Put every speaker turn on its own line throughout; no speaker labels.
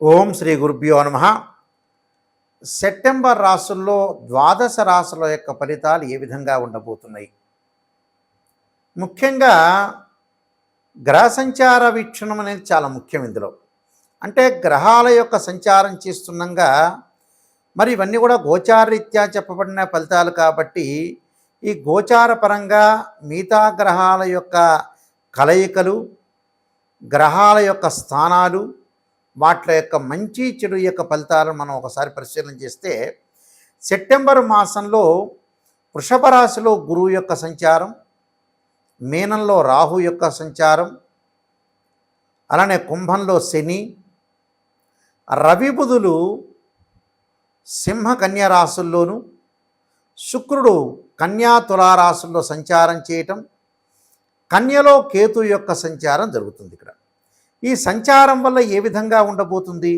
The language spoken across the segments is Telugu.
ఓం శ్రీ గురుభ్యో నమ. సెప్టెంబర్ రాసుల్లో ద్వాదశ రాసుల యొక్క ఫలితాలు ఏ విధంగా ఉండబోతున్నాయి? ముఖ్యంగా గ్రహ సంచార వీక్షణం అనేది చాలా ముఖ్యం ఇందులో. అంటే గ్రహాల యొక్క సంచారం చేస్తుండగా మరి ఇవన్నీ కూడా గోచారరీత్యా చెప్పబడిన ఫలితాలు కాబట్టి ఈ గోచార పరంగా మిగతా గ్రహాల యొక్క కలయికలు గ్రహాల యొక్క స్థానాలు వాటి యొక్క మంచి చెడు యొక్క ఫలితాలను మనం ఒకసారి పరిశీలన చేస్తే సెప్టెంబర్ మాసంలో వృషభ రాశిలో గురువు యొక్క సంచారం మీనంలో రాహు యొక్క సంచారం అలానే కుంభంలో శని రవి బుధులు సింహ కన్యా రాశుల్లోనూ శుక్రుడు కన్యా తులారాశుల్లో సంచారం చేయటం కన్యలో కేతు యొక్క సంచారం జరుగుతుంది ఇక్కడ. ఈ సంచారం వల్ల ఏ విధంగా ఉండబోతుంది?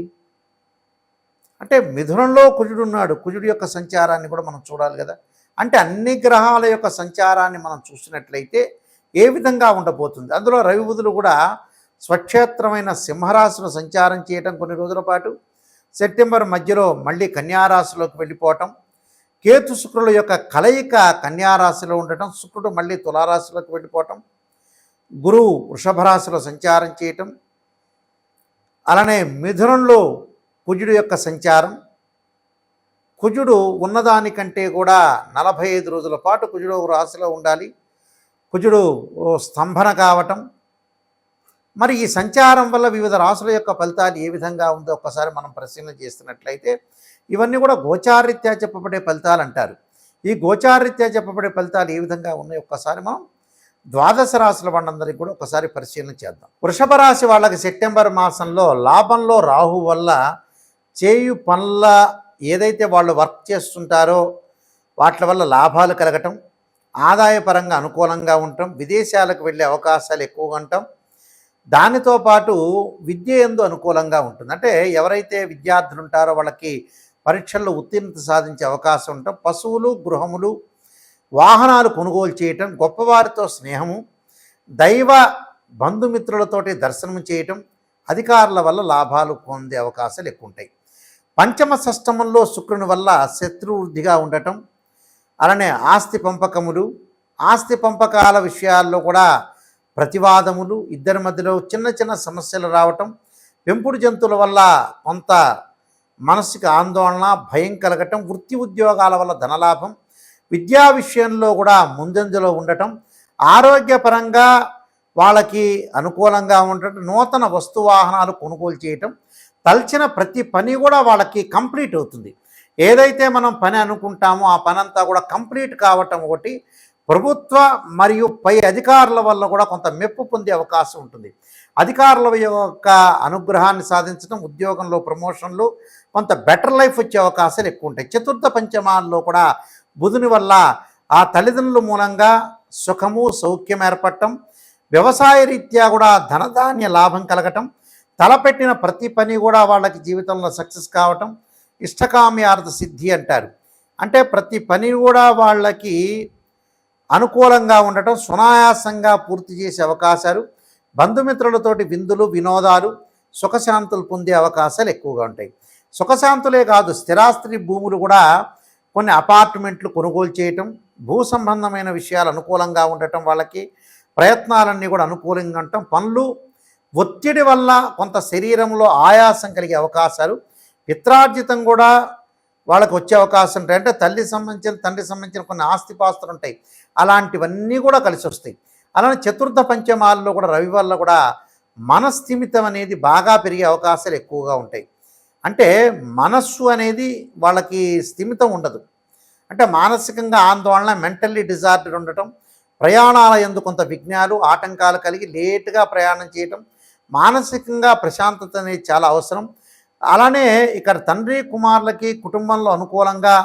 అంటే మిథునంలో కుజుడు ఉన్నాడు. కుజుడు యొక్క సంచారాన్ని కూడా మనం చూడాలి కదా. అంటే అన్ని గ్రహాల యొక్క సంచారాన్ని మనం చూసినట్లయితే ఏ విధంగా ఉండబోతుంది? అందులో రవి బుధులు కూడా స్వక్షేత్రమైన సింహరాశిలో సంచారం చేయటం కొన్ని రోజుల పాటు సెప్టెంబర్ మధ్యలో మళ్ళీ కన్యారాశిలోకి వెళ్ళిపోవటం కేతు శుక్రుల యొక్క కలయిక కన్యారాశిలో ఉండటం శుక్రుడు మళ్ళీ తులారాశిలోకి వెళ్ళిపోవటం గురువు వృషభ రాశిలో సంచారం చేయటం అలానే మిథునంలో కుజుడు యొక్క సంచారం. కుజుడు ఉన్నదానికంటే కూడా నలభై ఐదు రోజుల పాటు కుజుడు ఒక రాశిలో ఉండాలి. కుజుడు స్తంభన కావటం. మరి ఈ సంచారం వల్ల వివిధ రాశుల యొక్క ఫలితాలు ఏ విధంగా ఉందో ఒక్కసారి మనం పరిశీలన చేస్తున్నట్లయితే ఇవన్నీ కూడా గోచారీత్యా చెప్పబడే ఫలితాలు అంటారు. ఈ గోచారీత్యా చెప్పబడే ఫలితాలు ఏ విధంగా ఉన్నాయో ఒక్కసారి మనం ద్వాదశ రాశుల వాళ్ళందరికీ కూడా ఒకసారి పరిశీలన చేద్దాం. వృషభ రాశి వాళ్ళకి సెప్టెంబర్ మాసంలో లాభంలో రాహు వల్ల చేయు పనుల ఏదైతే వాళ్ళు వర్క్ చేస్తుంటారో వాటి వల్ల లాభాలు కలగటం ఆదాయపరంగా అనుకూలంగా ఉండటం విదేశాలకు వెళ్ళే అవకాశాలు ఎక్కువగా ఉండటం దానితో పాటు విద్య ఎందు అనుకూలంగా ఉంటుంది. అంటే ఎవరైతే విద్యార్థులు ఉంటారో వాళ్ళకి పరీక్షల్లో ఉత్తీర్ణత సాధించే అవకాశం ఉండటం పశువులు గృహములు వాహనాలు కొనుగోలు చేయటం గొప్పవారితో స్నేహము దైవ బంధుమిత్రులతోటి దర్శనం చేయటం అధికారుల వల్ల లాభాలు పొందే అవకాశాలు ఎక్కువ ఉంటాయి పంచమ సష్టమంలో శుక్రుని వల్ల శత్రువృద్ధిగా ఉండటం అలానే ఆస్తి పంపకములు ఆస్తి పంపకాల విషయాల్లో కూడా ప్రతివాదములు ఇద్దరి మధ్యలో చిన్న చిన్న సమస్యలు రావటం పెంపుడు జంతువుల వల్ల కొంత మనసుకి ఆందోళన భయం కలగటం వృత్తి ఉద్యోగాల వల్ల ధనలాభం విద్యా విషయంలో కూడా ముందంజలో ఉండటం ఆరోగ్యపరంగా వాళ్ళకి అనుకూలంగా ఉండటం నూతన వస్తు వాహనాలు కొనుగోలు చేయటం తలచిన ప్రతి పని కూడా వాళ్ళకి కంప్లీట్ అవుతుంది. ఏదైతే మనం పని అనుకుంటామో ఆ పని అంతా కూడా కంప్లీట్ కావటం ఒకటి ప్రభుత్వ మరియు పై అధికారుల వల్ల కూడా కొంత మెప్పు పొందే అవకాశం ఉంటుంది. అధికారుల యొక్క అనుగ్రహాన్ని సాధించడం ఉద్యోగంలో ప్రమోషన్లు కొంత బెటర్ లైఫ్ వచ్చే అవకాశాలు ఎక్కువ ఉంటాయి. చతుర్థ పంచమాల్లో కూడా బుధుని వల్ల ఆ తల్లిదండ్రుల మూలంగా సుఖము సౌఖ్యం ఏర్పడటం వ్యవసాయ రీత్యా కూడా ధనధాన్య లాభం కలగటం తలపెట్టిన ప్రతి పని కూడా వాళ్ళకి జీవితంలో సక్సెస్ కావటం ఇష్టకామ్యార్థ సిద్ధి అంటారు. అంటే ప్రతి పని కూడా వాళ్ళకి అనుకూలంగా ఉండటం సునాయాసంగా పూర్తి చేసే అవకాశాలు బంధుమిత్రులతోటి విందులు వినోదాలు సుఖశాంతులు పొందే అవకాశాలు ఎక్కువగా ఉంటాయి. సుఖశాంతులే కాదు స్థిరాస్తి భూములు కూడా కొన్ని అపార్ట్మెంట్లు కొనుగోలు చేయటం భూ సంబంధమైన విషయాలు అనుకూలంగా ఉండటం వాళ్ళకి ప్రయత్నాలన్నీ కూడా అనుకూలంగా ఉండటం పనులు ఒత్తిడి వల్ల కొంత శరీరంలో ఆయాసం కలిగే అవకాశాలు పిత్రార్జితం కూడా వాళ్ళకి వచ్చే అవకాశం ఉంటాయి. అంటే తల్లి సంబంధించిన తండ్రి సంబంధించిన కొన్ని ఆస్తిపాస్తులు ఉంటాయి. అలాంటివన్నీ కూడా కలిసి వస్తాయి. అలానే చతుర్థ పంచమాల్లో కూడా రవి వల్ల కూడా మనస్థిమితం అనేది బాగా పెరిగే అవకాశాలు ఎక్కువగా ఉంటాయి. అంటే మనస్సు అనేది వాళ్ళకి స్థిమితం ఉండదు. అంటే మానసికంగా ఆందోళన మెంటల్లీ డిజార్డర్ ఉండటం ప్రయాణాల ఎందు కొంత విఘ్నాలు ఆటంకాలు కలిగి లేటుగా ప్రయాణం చేయటం మానసికంగా ప్రశాంతత అనేది చాలా అవసరం. అలానే ఇక్కడ తండ్రి కుమారులకి కుటుంబంలో అనుకూలంగా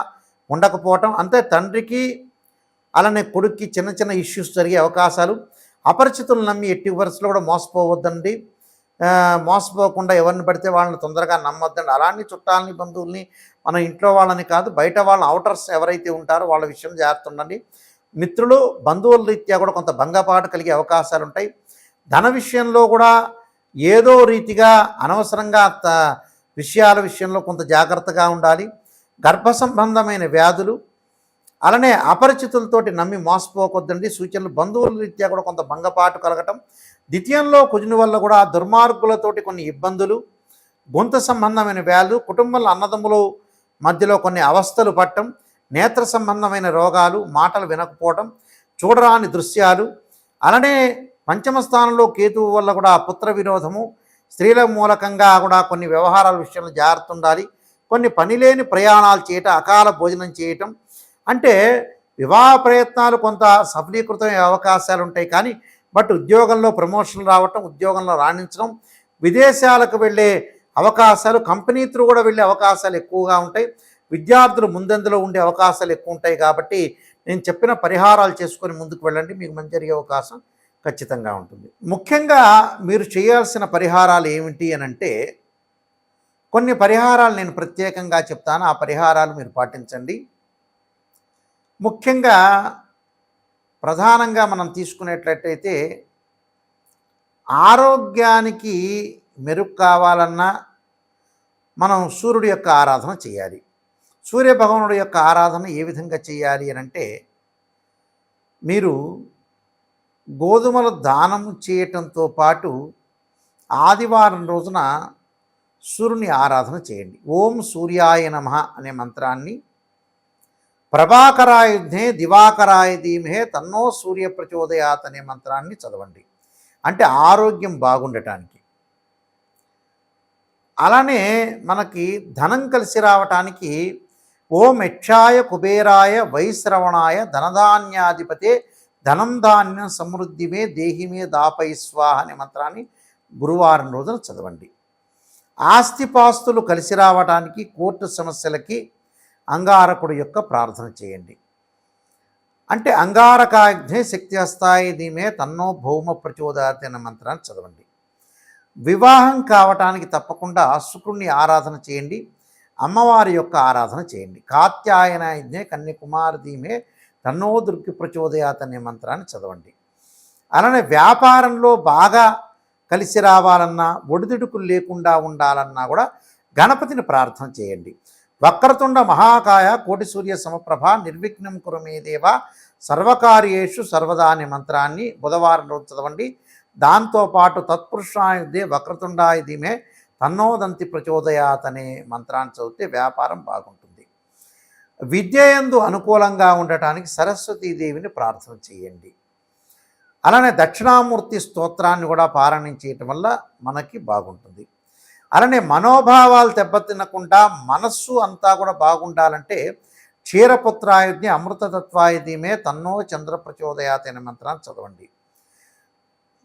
ఉండకపోవటం అంతే తండ్రికి అలానే కొడుక్కి చిన్న చిన్న ఇష్యూస్ జరిగే అవకాశాలు అపరిచితులు నమ్మి ఎట్టి వరుసలో కూడా మోసపోవద్దండి. మోసపోకుండా ఎవరిని పడితే వాళ్ళని తొందరగా నమ్మొద్దండి. అలాంటి చుట్టాలని బంధువుల్ని మన ఇంట్లో వాళ్ళని కాదు బయట వాళ్ళ అవుటర్స్ ఎవరైతే ఉంటారో వాళ్ళ విషయం జాగ్రత్త ఉండండి. మిత్రులు బంధువుల రీత్యా కూడా కొంత భంగపాటు కలిగే అవకాశాలు ఉంటాయి. ధన విషయంలో కూడా ఏదో రీతిగా అనవసరంగా త- విషయాల విషయంలో కొంత జాగ్రత్తగా ఉండాలి. గర్భ సంబంధమైన వ్యాధులు అలానే అపరిచితులతోటి నమ్మి మోసపోకొద్దండి. సూచనలు బంధువుల రీత్యా కూడా కొంత భంగపాటు కలగటం. ద్వితీయంలో కుజుని వల్ల కూడా దుర్మార్గులతోటి కొన్ని ఇబ్బందులు గొంతు సంబంధమైన వ్యాధులు కుటుంబంలో అన్నదమ్ములు మధ్యలో కొన్ని అవస్థలు పట్టడం నేత్ర సంబంధమైన రోగాలు మాటలు వినకపోవటం చూడరాని దృశ్యాలు. అలానే పంచమ స్థానంలో కేతువు వల్ల కూడా పుత్ర విరోధము స్త్రీల మూలకంగా కూడా కొన్ని వ్యవహారాల విషయంలో జాగ్రత్త ఉండాలి. కొన్ని పనిలేని ప్రయాణాలు చేయటం అకాల భోజనం చేయటం అంటే వివాహ ప్రయత్నాలు కొంత సఫలీకృతమయ్యే అవకాశాలు ఉంటాయి కానీ బట్ ఉద్యోగంలో ప్రమోషన్లు రావటం ఉద్యోగంలో రాణించడం విదేశాలకు వెళ్ళే అవకాశాలు కంపెనీ త్రూ కూడా వెళ్ళే అవకాశాలు ఎక్కువగా ఉంటాయి. విద్యార్థులు ముందందులో ఉండే అవకాశాలు ఎక్కువ ఉంటాయి కాబట్టి నేను చెప్పిన పరిహారాలు చేసుకొని ముందుకు వెళ్ళండి మీకు మంచి జరిగే అవకాశం ఖచ్చితంగా ఉంటుంది. ముఖ్యంగా మీరు చేయాల్సిన పరిహారాలు ఏమిటి అని అంటే కొన్ని పరిహారాలు నేను ప్రత్యేకంగా చెప్తాను ఆ పరిహారాలు మీరు పాటించండి. ముఖ్యంగా ప్రధానంగా మనం తీసుకునేటట్టయితే ఆరోగ్యానికి మెరుగు కావాలన్నా మనం సూర్యుడి యొక్క ఆరాధన చేయాలి. సూర్య భగవానుడి యొక్క ఆరాధన ఏ విధంగా చేయాలి అని అంటే మీరు గోధుమల దానం చేయటంతో పాటు ఆదివారం రోజున సూర్యుని ఆరాధన చేయండి. ఓం సూర్యాయ నమ అనే మంత్రాన్ని ప్రభాకరాయుధే దివాకరాయ ధీమహే తన్నో సూర్య ప్రచోదయాత్ అనే మంత్రాన్ని చదవండి. అంటే ఆరోగ్యం బాగుండటానికి. అలానే మనకి ధనం కలిసి రావటానికి ఓం యక్షాయ కుబేరాయ వైశ్రవణాయ ధనధాన్యాధిపతే ధనం ధాన్యం సమృద్ధిమే దేహిమే దాపై స్వాహ అనే మంత్రాన్ని గురువారం రోజున చదవండి. ఆస్తిపాస్తులు కలిసి రావడానికి కోర్టు సమస్యలకి అంగారకుడు యొక్క ప్రార్థన చేయండి. అంటే అంగారకాగ్నే శక్తి హస్తాయి దీమే తన్నో భౌమ ప్రచోదయాతి అనే మంత్రాన్ని చదవండి. వివాహం కావటానికి తప్పకుండా శుక్రుణ్ణి ఆరాధన చేయండి. అమ్మవారి యొక్క ఆరాధన చేయండి. కాత్యాయన యజ్ఞే దీమే ధీమే తన్నో దుర్గి ప్రచోదయాత్ అనే మంత్రాన్ని చదవండి. అలానే వ్యాపారంలో బాగా కలిసి రావాలన్నా ఒడిదుడుకులు లేకుండా ఉండాలన్నా కూడా గణపతిని ప్రార్థన చేయండి. వక్రతుండ మహాకాయ కోటి సూర్య సమప్రభ నిర్విఘ్నం కురమేదేవ సర్వకార్యేషు సర్వదా అనే మంత్రాన్ని బుధవారం రోజు చదవండి. దాంతోపాటు తత్పురుషాయుధే వక్రతుండాయ ధీమే. తన్నోదంతి ప్రచోదయాత్ అనే మంత్రాన్ని చదివితే వ్యాపారం బాగుంటుంది. విద్యయందు అనుకూలంగా ఉండటానికి సరస్వతీదేవిని ప్రార్థన చేయండి. అలానే దక్షిణామూర్తి స్తోత్రాన్ని కూడా పారాయణం చేయటం వల్ల మనకి బాగుంటుంది. అలానే మనోభావాలు దెబ్బతినకుండా మనస్సు అంతా కూడా బాగుండాలంటే క్షీరపుత్రాయుధ్ని అమృతతత్వాయుధీమే తన్నో చంద్ర ప్రచోదయాత్ అనే మంత్రాన్ని చదవండి.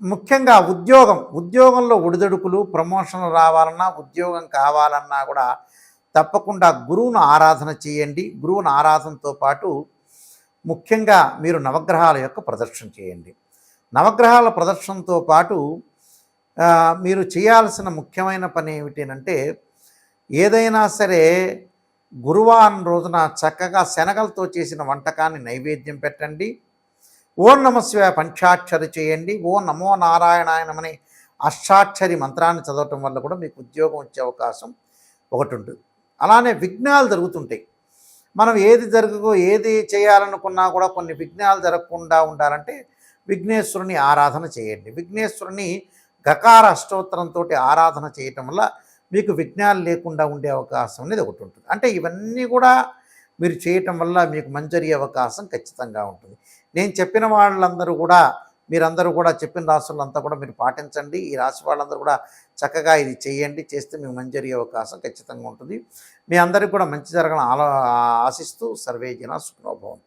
ముఖ్యంగా ఉద్యోగం ఉద్యోగంలో ఒడిదొడుకులు ప్రమోషన్లు రావాలన్నా ఉద్యోగం కావాలన్నా కూడా తప్పకుండా గురువును ఆరాధన చేయండి. గురువును ఆరాధనతో పాటు ముఖ్యంగా మీరు నవగ్రహాల యొక్క ప్రదర్శన చేయండి. నవగ్రహాల ప్రదర్శనతో పాటు మీరు చేయాల్సిన ముఖ్యమైన పని ఏమిటంటే ఏదైనా సరే గురువారం రోజున చక్కగా శనగలతో చేసిన వంటకాన్ని నైవేద్యం పెట్టండి. ఓం నమశివాయ పంచాక్షరి చేయండి. ఓ నమో నారాయణాయనమని అష్టాక్షరి మంత్రాన్ని చదవటం వల్ల కూడా మీకు ఉద్యోగం వచ్చే అవకాశం ఒకటి ఉంటుంది. అలానే విఘ్నాలు జరుగుతుంటాయి. మనం ఏది జరగకో ఏది చేయాలనుకున్నా కూడా కొన్ని విఘ్నాలు జరగకుండా ఉండాలంటే విఘ్నేశ్వరుని ఆరాధన చేయండి. విఘ్నేశ్వరుని గకార అష్టోత్తరంతో ఆరాధన చేయటం వల్ల మీకు విఘ్నాలు లేకుండా ఉండే అవకాశం అనేది ఒకటి ఉంటుంది. అంటే ఇవన్నీ కూడా మీరు చేయటం వల్ల మీకు మంజరి అవకాశం ఖచ్చితంగా ఉంటుంది. నేను చెప్పిన వాళ్ళందరూ కూడా మీరందరూ కూడా చెప్పిన రాసులంతా కూడా మీరు పాటించండి. ఈ రాశి వాళ్ళందరూ కూడా చక్కగా ఇది చేయండి. చేస్తే మీకు మంజరి అవకాశం ఖచ్చితంగా ఉంటుంది. మీ అందరికీ కూడా మంచి జరగాలని ఆలో ఆశిస్తూ సర్వే జన సుఖనోభవంతు